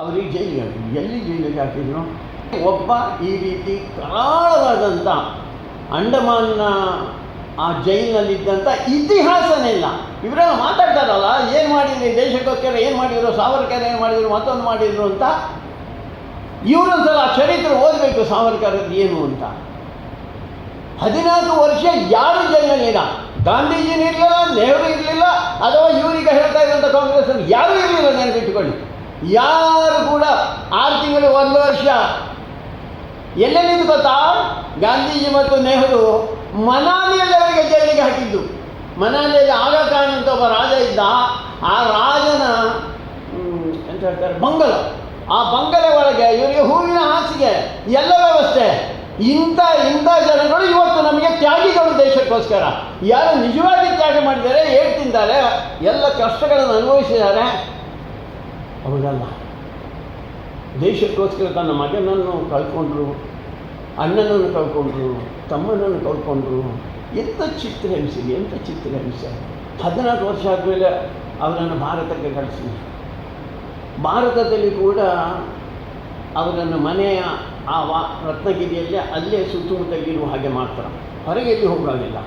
ಅವರಿಗೆ ಜೈಲಿಗೆ ಹಾಕಿದ್ರು. ಎಲ್ಲಿ ಜೈಲಿಗೆ ಹಾಕಿದ್ರು? ಒಬ್ಬ ಈ ರೀತಿ ಕರಾಳವಾದಂಥ ಅಂಡಮಾನ್ನ ಆ ಜೈಲಿನಲ್ಲಿದ್ದಂಥ ಇತಿಹಾಸನೇ ಇಲ್ಲ. ಇವರೆಲ್ಲ ಮಾತಾಡ್ತಾರಲ್ಲ, ಏನು ಮಾಡಿದ್ರಿ? ದೇಶಕ್ಕೋಸ್ಕರ ಏನು ಮಾಡಿದ್ರು? ಸಾವರ್ಕರ್ ಏನು ಮಾಡಿದ್ರು? ಮತ್ತೊಂದು ಮಾಡಿದ್ರು ಅಂತ? ಇವರೊಂದ್ಸಲ ಆ ಚರಿತ್ರೆ ಓದಬೇಕು ಸಾವರ್ಕರದ್ದು ಏನು ಅಂತ. ಹದಿನಾಲ್ಕು ವರ್ಷ ಯಾರು ಜೈಲಿನಲ್ಲಿಲ್ಲ ಗಾಂಧೀಜಿನೂ ಇರಲಿಲ್ಲ, ನೆಹರು ಇರಲಿಲ್ಲ, ಅಥವಾ ಇವರಿಗೆ ಹೇಳ್ತಾ ಇರುವಂಥ ಕಾಂಗ್ರೆಸ್ ಯಾರೂ ಇರಲಿಲ್ಲ ನೆನಪಿಟ್ಟುಕೊಳ್ಳಿ ಯಾರು ಕೂಡ ಆರು ತಿಂಗಳು ಒಂದು ವರ್ಷ. ಎಲ್ಲೆಲ್ಲಿದ್ದು ಗೊತ್ತಾ? ಗಾಂಧೀಜಿ ಮತ್ತು ನೆಹರು ಮನಾಲಿಯಲ್ಲಿ ಅವರಿಗೆ ಜೈಲಿಗೆ ಹಾಕಿದ್ದು. ಮನಾಲಿಯಲ್ಲಿ ಆಗ ಖಾನ್ ಅಂತ ಒಬ್ಬ ರಾಜ ಇದ್ದ. ಆ ರಾಜನ ಎಂತ ಹೇಳ್ತಾರೆ, ಬಂಗಲ. ಆ ಬಂಗಲೆ ಒಳಗೆ ಇವರಿಗೆ ಹೂವಿನ ಹಾಸಿಗೆ ಎಲ್ಲ ವ್ಯವಸ್ಥೆ ಇಂಥ ಇಂಥ ಜನಗಳು ಇವತ್ತು ನಮಗೆ ತ್ಯಾಗಿಗಳು ದೇಶಕ್ಕೋಸ್ಕರ. ಯಾರು ನಿಜವಾಗಿ ತ್ಯಾಗ ಮಾಡಿದ್ದಾರೆ ಹೇಳ್ತಿದ್ದಾರೆ ಎಲ್ಲ ಕಷ್ಟಗಳನ್ನು ಅನುಭವಿಸಿದ್ದಾರೆ. ಅವರಲ್ಲ ದೇಶಕ್ಕೋಸ್ಕರ ತನ್ನ ಮಗನನ್ನು ಕಳ್ಕೊಂಡ್ರು, ಅಣ್ಣನನ್ನು ಕಳ್ಕೊಂಡ್ರು, ತಮ್ಮನನ್ನು ಕಳ್ಕೊಂಡ್ರು ಎಂಥ ಚಿತ್ರಹಿಂಸೆ ಎಂಥ ಚಿತ್ರಹಿಂಸೆ. ಹದಿನಾಲ್ಕು ವರ್ಷ ಆದಮೇಲೆ ಅವರನ್ನು ಭಾರತಕ್ಕೆ ಕಳಿಸಿ ಭಾರತದಲ್ಲಿ ಕೂಡ ಅವರನ್ನು ಮನೆಯ ಆ ವಾ, ರತ್ನಗಿರಿಯಲ್ಲೇ ಅಲ್ಲೇ ಸುತ್ತಮುತ್ತ ಇರುವ ಹಾಗೆ ಮಾಡ್ತಾರೆ. ಹೊರಗೆ ಎಲ್ಲಿ ಹೋಗುವಾಗಿಲ್ಲ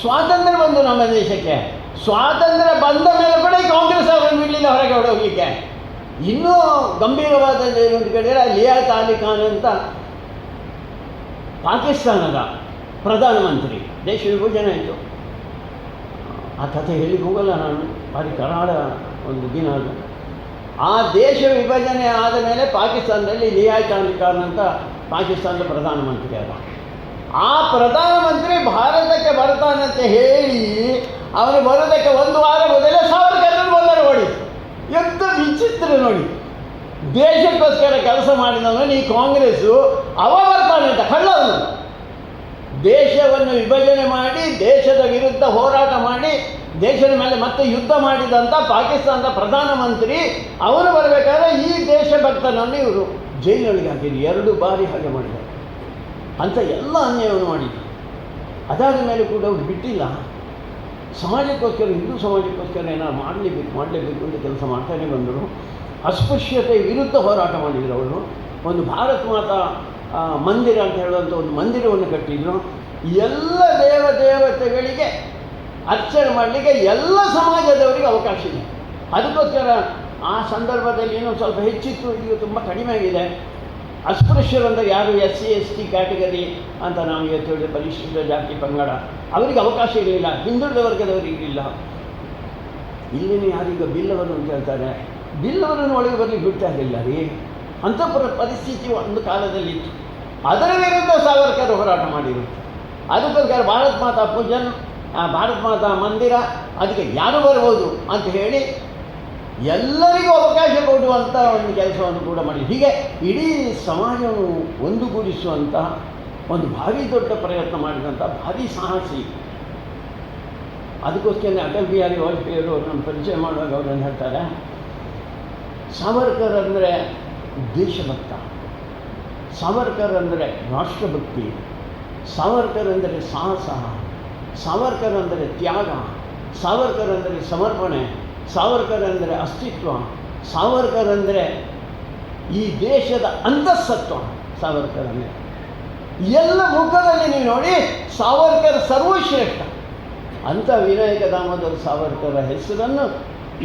ಸ್ವಾತಂತ್ರ್ಯ ಬಂದು ನಮ್ಮ ದೇಶಕ್ಕೆ. ಸ್ವಾತಂತ್ರ್ಯ ಬಂದ ಮೇಲೆ ಕೂಡ ಕಾಂಗ್ರೆಸ್ ಅವರನ್ನು ಬಿಡಲಿಲ್ಲ ಹೊರಗೆ ಹೊಡೋಗ್ಲಿಕ್ಕೆ ಇನ್ನೂ ಗಂಭೀರವಾದ ಏನು ಅಂತ ಕೇಳಿದರೆ ಲಿಯಾತ್ ಅಲಿ ಖಾನ್ ಅಂತ ಪಾಕಿಸ್ತಾನದ ಪ್ರಧಾನಮಂತ್ರಿ, ದೇಶ ವಿಭಜನೆ ಆಯಿತು. ಆ ಕಥೆ ಹೇಳಿ ಹೋಗಲ್ಲ ನಾನು, ಭಾರಿ ಕರಾಳ ಒಂದು ದಿನ ಅದು. ಆ ದೇಶ ವಿಭಜನೆ ಆದ ಮೇಲೆ ಪಾಕಿಸ್ತಾನದಲ್ಲಿ ಲಿಯಾಯ್ ಖಾನ್ ಅಂತ ಪಾಕಿಸ್ತಾನದ ಪ್ರಧಾನಮಂತ್ರಿ ಆದ. ಆ ಪ್ರಧಾನಮಂತ್ರಿ ಭಾರತಕ್ಕೆ ಬರ್ತಾನಂತೆ ಹೇಳಿ, ಅವನು ಬರೋದಕ್ಕೆ ಒಂದು ವಾರ ಮೊದಲೇ ಸಾವಿರ ಸಾವರ್ಕರನ್ನು ಬಂದರು ನೋಡಿ ಎಂಥ ವಿಚಿತ್ರ ನೋಡಿ. ದೇಶಕ್ಕೋಸ್ಕರ ಕೆಲಸ ಮಾಡಿದವನು ಈ ಕಾಂಗ್ರೆಸ್ಸು ಅವ ಬರ್ತಾನೆ ಅಂತ ಕಳ್ಳವನು ದೇಶವನ್ನು ವಿಭಜನೆ ಮಾಡಿ, ದೇಶದ ವಿರುದ್ಧ ಹೋರಾಟ ಮಾಡಿ, ದೇಶದ ಮೇಲೆ ಮತ್ತೆ ಯುದ್ಧ ಮಾಡಿದಂಥ ಪಾಕಿಸ್ತಾನದ ಪ್ರಧಾನಮಂತ್ರಿ, ಅವನು ಬರಬೇಕಾದ್ರೆ ಈ ದೇಶಭಕ್ತನನ್ನು ಇವರು ಜೈಲೊಳಗೆ ಹಾಕಿದ್ರು. ಎರಡು ಬಾರಿ ಹಾಗೆ ಮಾಡಿದ್ದಾರೆ. ಅಂತ ಎಲ್ಲ ಅನ್ಯಾಯವನ್ನು ಮಾಡಿದ್ರು. ಅದಾದ ಮೇಲೆ ಕೂಡ ಅವ್ರು ಬಿಟ್ಟಿಲ್ಲ. ಸಮಾಜಕ್ಕೋಸ್ಕರ, ಹಿಂದೂ ಸಮಾಜಕ್ಕೋಸ್ಕರ ಏನಾದ್ರು ಮಾಡಲೇಬೇಕು ಮಾಡಲೇಬೇಕು ಅಂತ ಕೆಲಸ ಮಾಡ್ತಾನೆ ಬಂದರು. ಅಸ್ಪೃಶ್ಯತೆ ವಿರುದ್ಧ ಹೋರಾಟ ಮಾಡಿದರು ಅವರು. ಒಂದು ಭಾರತ್ ಮಾತಾ ಮಂದಿರ ಅಂತ ಹೇಳುವಂಥ ಒಂದು ಮಂದಿರವನ್ನು ಕಟ್ಟಿದ್ರು. ಎಲ್ಲ ದೇವ ದೇವತೆಗಳಿಗೆ ಅರ್ಚನೆ ಮಾಡಲಿಕ್ಕೆ ಎಲ್ಲ ಸಮಾಜದವರಿಗೆ ಅವಕಾಶ ಇದೆ. ಅದಕ್ಕೋಸ್ಕರ ಆ ಸಂದರ್ಭದಲ್ಲಿ ಏನೋ ಸ್ವಲ್ಪ ಹೆಚ್ಚಿತ್ತು, ಈಗ ತುಂಬ ಕಡಿಮೆ ಆಗಿದೆ. ಅಸ್ಪೃಶ್ಯರಂದ್ರೆ ಯಾರು S C, S T category ಅಂತ ನಾವು ಇವತ್ತು ಪರಿಶಿಷ್ಟ ಜಾತಿ ಪಂಗಡ, ಅವರಿಗೆ ಅವಕಾಶ ಇರಲಿಲ್ಲ, ಹಿಂದುಳಿದ ವರ್ಗದವರು ಇರಲಿಲ್ಲ. ಇಲ್ಲಿನ ಯಾರೀಗ ಬಿಲ್ಲವರು ಅಂತ ಹೇಳ್ತಾರೆ ಬಿಲ್ಲವರನ್ನು ಒಳಗೆ ಬರಲಿಕ್ಕೆ ಬಿಡ್ತಾ ಇರಲಿಲ್ಲ ರೀ. ಅಂತಪುರ ಪರ ಪರಿಸ್ಥಿತಿ ಒಂದು ಕಾಲದಲ್ಲಿ ಅದರ ವಿರುದ್ಧ ಸಾವರ್ಕರ್ ಹೋರಾಟ ಮಾಡಿದರು. ಅದಕ್ಕೋಸ್ಕರ ಭಾರತ್ ಮಾತಾ ಪೂಜನ್, ಆ ಭಾರತ್ ಮಾತಾ ಮಂದಿರ, ಅದಕ್ಕೆ ಯಾರು ಬರ್ಬೋದು ಅಂತ ಹೇಳಿ ಎಲ್ಲರಿಗೂ ಅವಕಾಶ ಕೊಡುವಂಥ ಒಂದು ಕೆಲಸವನ್ನು ಕೂಡ ಮಾಡಿ. ಹೀಗೆ ಇಡೀ ಸಮಾಜವನ್ನು ಒಂದುಗೂಡಿಸುವಂತಹ ಒಂದು ಭಾರಿ ದೊಡ್ಡ ಪ್ರಯತ್ನ ಮಾಡಿದಂಥ ಭಾರಿ ಸಾಹಸಿ ಅದಕ್ಕೋಸ್ಕರ ಅಟಲ್ ಬಿಹಾರಿ ವಾಜಪೇಯಿಯವರು ನಮ್ಮ ಪರಿಚಯ ಮಾಡುವಾಗ ಅವ್ರನ್ನ ಹೇಳ್ತಾರೆ? ಸಾವರ್ಕರ್ ಅಂದರೆ ದೇಶಭಕ್ತ ಸಾವರ್ಕರ್ ಅಂದರೆ ರಾಷ್ಟ್ರಭಕ್ತಿ ಸಾವರ್ಕರ್ ಅಂದರೆ ಸಾಹಸ ಸಾವರ್ಕರ್ ಅಂದರೆ ತ್ಯಾಗ ಸಾವರ್ಕರ್ ಅಂದರೆ ಸಮರ್ಪಣೆ ಸಾವರ್ಕರ್ ಅಂದರೆ ಅಸ್ತಿತ್ವ ಸಾವರ್ಕರ್ ಅಂದರೆ ಈ ದೇಶದ ಅಂತಸ್ಸತ್ವ ಸಾವರ್ಕರ್ ಅಂದರೆ ಎಲ್ಲ ಮುಖದಲ್ಲಿ ನೀವು ನೋಡಿ, ಸಾವರ್ಕರ್ ಸರ್ವಶ್ರೇಷ್ಠ. ಅಂಥ ವಿನಾಯಕ ದಾಮೋದರ ಸಾವರ್ಕರ ಹೆಸರನ್ನು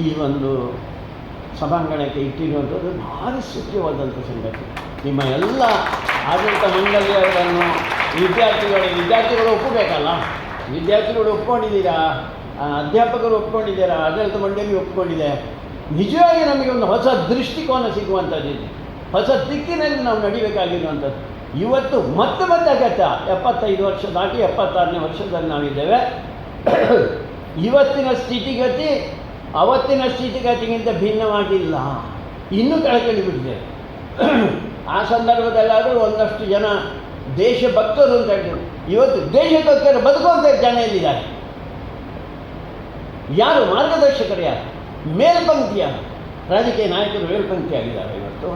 ಈ ಒಂದು ಸಭಾಂಗಣಕ್ಕೆ ಇಟ್ಟಿರುವಂಥದ್ದು ಭಾರಿ ಸುಖ್ಯವಾದಂಥ ಸಂಗತಿ. ನಿಮ್ಮ ಎಲ್ಲ ಆಡಳಿತ ಮಂಡಳಿಯವರನ್ನು ವಿದ್ಯಾರ್ಥಿಗಳು ವಿದ್ಯಾರ್ಥಿಗಳು ಒಪ್ಪಬೇಕಲ್ಲ? ವಿದ್ಯಾರ್ಥಿಗಳು ಒಪ್ಕೊಂಡಿದ್ದೀರಾ? ಅಧ್ಯಾಪಕರು ಒಪ್ಕೊಂಡಿದ್ದಾರೆ, ಆಡಳಿತ ಮಂಡಳಿ ಒಪ್ಕೊಂಡಿದೆ. ನಿಜವಾಗಿ ನಮಗೆ ಒಂದು ಹೊಸ ದೃಷ್ಟಿಕೋನ ಸಿಗುವಂಥದ್ದಿದೆ ಹೊಸ ದಿಕ್ಕಿನಲ್ಲಿ ನಾವು ನಡಿಬೇಕಾಗಿರುವಂಥದ್ದು. ಇವತ್ತು ಮತ್ತೆ ಮತ್ತೆ ಅಗತ್ಯ. ಎಪ್ಪತ್ತೈದು ವರ್ಷ ದಾಟಿ ಎಪ್ಪತ್ತಾರನೇ ವರ್ಷದಲ್ಲಿ ನಾವಿದ್ದೇವೆ. ಇವತ್ತಿನ ಸ್ಥಿತಿಗತಿ, ಅವತ್ತಿನ ಸ್ಥಿತಿಗತಿಗಿಂತ ಭಿನ್ನವಾಗಿಲ್ಲ. ಇನ್ನೂ ಬಿಟ್ಟಿದೆ. ಆ ಸಂದರ್ಭದಲ್ಲಾದರೂ ಒಂದಷ್ಟು ಜನ ದೇಶಭಕ್ತರು ಅಂತ ಹೇಳಿದರು ಇವತ್ತು ದೇಶಭಕ್ತರು ಬದುಕುವಂಥ ಜನ ಎಲ್ಲಿದ್ದಾರೆ? ಯಾರು ಮಾರ್ಗದರ್ಶಕರು ಯಾರು? ಮೇಲ್ಪಂಕ್ತಿಯ ರಾಜಕೀಯ ನಾಯಕರು ಮೇಲ್ಪಂಕ್ತಿ ಆಗಿದ್ದಾರೆ ಇವತ್ತು.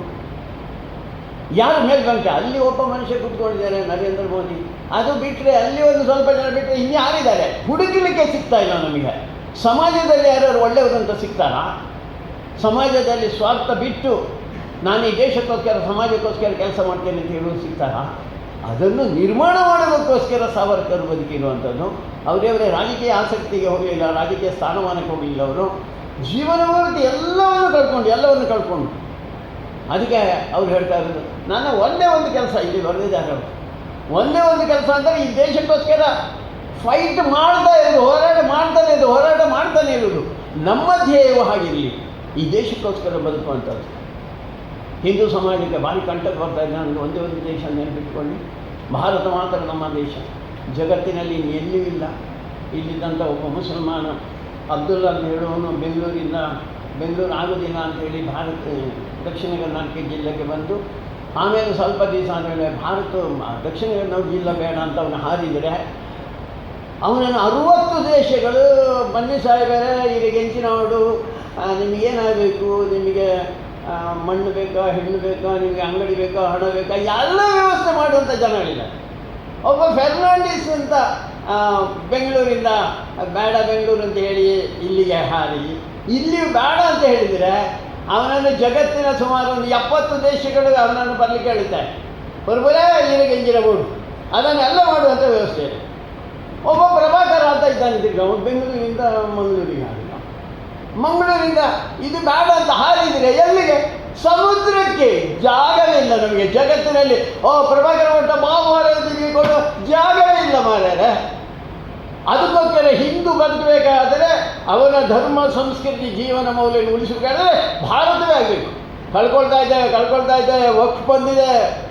ಯಾರು ಮೇಲ್ಪಂಕ್ತಿ ಅಲ್ಲಿ ಒಬ್ಬ ಮನುಷ್ಯ ಕೂತ್ಕೊಂಡಿದ್ದಾರೆ ನರೇಂದ್ರ ಮೋದಿ. ಅದು ಬಿಟ್ಟರೆ ಅಲ್ಲಿ ಒಂದು ಸ್ವಲ್ಪ ಜನ ಬಿಟ್ಟರೆ ಇನ್ಯಾರಿದ್ದಾರೆ? ಹುಡುಕಲಿಕ್ಕೆ ಸಿಗ್ತಾ ಇಲ್ಲ ನಮಗೆ. ಸಮಾಜದಲ್ಲಿ ಯಾರು ಒಳ್ಳೆಯವರಂತ ಅಂತ ಸಿಗ್ತಾರಾ? ಸಮಾಜದಲ್ಲಿ ಸ್ವಾರ್ಥ ಬಿಟ್ಟು ನಾನು ಈ ದೇಶಕ್ಕೋಸ್ಕರ, ಸಮಾಜಕ್ಕೋಸ್ಕರ ಕೆಲಸ ಮಾಡ್ತೇನೆ ಅಂತ ಹೇಳುವುದು ಸಿಗ್ತಾರ? ಅದನ್ನು ನಿರ್ಮಾಣ ಮಾಡೋದಕ್ಕೋಸ್ಕರ ಸಾವರ್ಕರ್ ಬದುಕಿರುವಂಥದ್ದು ಅವರೇ ರಾಜಕೀಯ ಆಸಕ್ತಿಗೆ ಹೋಗಲಿಲ್ಲ, ರಾಜಕೀಯ ಸ್ಥಾನಮಾನಕ್ಕೆ ಹೋಗಲಿಲ್ಲ ಅವರು. ಜೀವನವರೆಗೆ ಎಲ್ಲವನ್ನು ಕಳ್ಕೊಂಡು ಎಲ್ಲವನ್ನು ಕಳ್ಕೊಂಡು. ಅದಕ್ಕೆ ಅವ್ರು ಹೇಳ್ತಾ ಇರೋದು, ನನ್ನ ಒಂದೇ ಒಂದು ಕೆಲಸ, ಇಲ್ಲಿ ಬರೆದಿದ್ದಾರೆ ಜಾಗ ಒಂದೇ ಒಂದು ಕೆಲಸ ಅಂದರೆ ಈ ದೇಶಕ್ಕೋಸ್ಕರ ಫೈಟ್ ಮಾಡ್ತಾ ಇರೋದು ಹೋರಾಟ ಮಾಡ್ತಾನೆ ಇರೋದು ಹೋರಾಟ ಮಾಡ್ತಾನೆ ಇರೋದು ನಮ್ಮ ಧ್ಯೇಯವು ಹಾಗಿರಲಿ. ಈ ದೇಶಕ್ಕೋಸ್ಕರ ಬದುಕುವಂಥದ್ದು. ಹಿಂದೂ ಸಮಾಜಕ್ಕೆ ಭಾರಿ ಕಂಟಕ್ಕೆ ಬರ್ತಾ ಇದೆ. ನನಗೆ ಒಂದೇ ಒಂದು ದೇಶ ನೆನಪಿಟ್ಕೊಂಡು ಭಾರತ ಮಾತ್ರ ನಮ್ಮ ದೇಶ. ಜಗತ್ತಿನಲ್ಲಿ ಎಲ್ಲಿಯೂ ಇಲ್ಲ. ಇಲ್ಲಿದ್ದಂಥ ಒಬ್ಬ ಮುಸಲ್ಮಾನ ಅಬ್ದುಲ್ಲಾ ಅಂತ ಹೇಳುವನು ಬೆಂಗಳೂರಿಂದ ಬೆಂಗಳೂರು ಆಗೋದಿಲ್ಲ ಅಂತೇಳಿ ಭಾರತ, ದಕ್ಷಿಣ ಕರ್ನಾಟಕ ಜಿಲ್ಲೆಗೆ ಬಂದು ಆಮೇಲೆ ಸ್ವಲ್ಪ ದಿವಸ ಆದಮೇಲೆ ಭಾರತ, ದಕ್ಷಿಣ ಕನ್ನಡ ಜಿಲ್ಲೆ ಬೇಡ ಅಂತ ಅವನು ಹಾರಿದರೆ ಅವನನ್ನು ಅರುವತ್ತು ದೇಶಗಳು ಬನ್ನಿ ಸಾಹೇಬರೇ. ಈಗ ಗೆಂಚಿನವಡು ನಿಮಗೇನಾಗಬೇಕು ನಿಮಗೆ ಮಣ್ಣು ಬೇಕಾ, ಹೆಣ್ಣು ಬೇಕಾ, ನಿಮಗೆ ಅಂಗಡಿ ಬೇಕಾ, ಹಣ ಬೇಕಾ, ಎಲ್ಲ ವ್ಯವಸ್ಥೆ ಮಾಡುವಂಥ ಜನಗಳಿದ್ದಾರೆ ಒಬ್ಬ ಫೆರ್ನಾಂಡಿಸ್ ಅಂತ ಬೆಂಗಳೂರಿಂದ, ಬೇಡ ಬೆಂಗಳೂರು ಅಂತ ಹೇಳಿ ಇಲ್ಲಿಗೆ ಹಾರಿ. ಇಲ್ಲಿ ಬೇಡ ಅಂತ ಹೇಳಿದರೆ ಅವನನ್ನು ಜಗತ್ತಿನ ಸುಮಾರು ಒಂದು ಎಪ್ಪತ್ತು ದೇಶಗಳು ಅವನನ್ನು ಬರಲಿಕ್ಕೆ ಹೇಳ್ತಾರೆ ಬರ್ಬೋದೇ ಇಲ್ಲಿ ಎಂಜಿರಬಹುದು ಅದನ್ನೆಲ್ಲ ಮಾಡುವಂಥ ವ್ಯವಸ್ಥೆ ಇದೆ. ಒಬ್ಬ ಪ್ರಭಾಕರ್ ಅಂತ ಇದ್ದಾನೆ ತಿರ್ಗ, ಅವನು ಬೆಂಗಳೂರಿಂದ ಮಂಗಳೂರಿಗೆ ಹಾರಿದ ಮಂಗಳೂರಿಂದ ಇದು ಬೇಡ ಅಂತ ಹಾರಿದರೆ ಎಲ್ಲಿಗೆ? ಸಮುದ್ರಕ್ಕೆ. ಜಾಗವಿಲ್ಲ ನಮಗೆ ಜಗತ್ತಿನಲ್ಲಿ. ಓ, ಪ್ರಭಾಕರ ಮಟ್ಟ ಮಾವಾರದಿಗೆ ಕೊಡೋ ಜಾಗವಿಲ್ಲ ಮಾರ್ಯಾರೆ ಅದಕ್ಕೋಸ್ಕರ ಹಿಂದೂ ಬದುಕಬೇಕಾದರೆ ಅವನ ಧರ್ಮ, ಸಂಸ್ಕೃತಿ, ಜೀವನ ಮೌಲ್ಯ ಉಳಿಸಬೇಕಾದ್ರೆ ಭಾರತವೇ ಆಗಬೇಕು. ಕಳ್ಕೊಳ್ತಾ ಇದ್ದೇವೆ ಕಳ್ಕೊಳ್ತಾ ಇದ್ದೇವೆ ಒಕ್ಕ ಬಂದಿದೆ.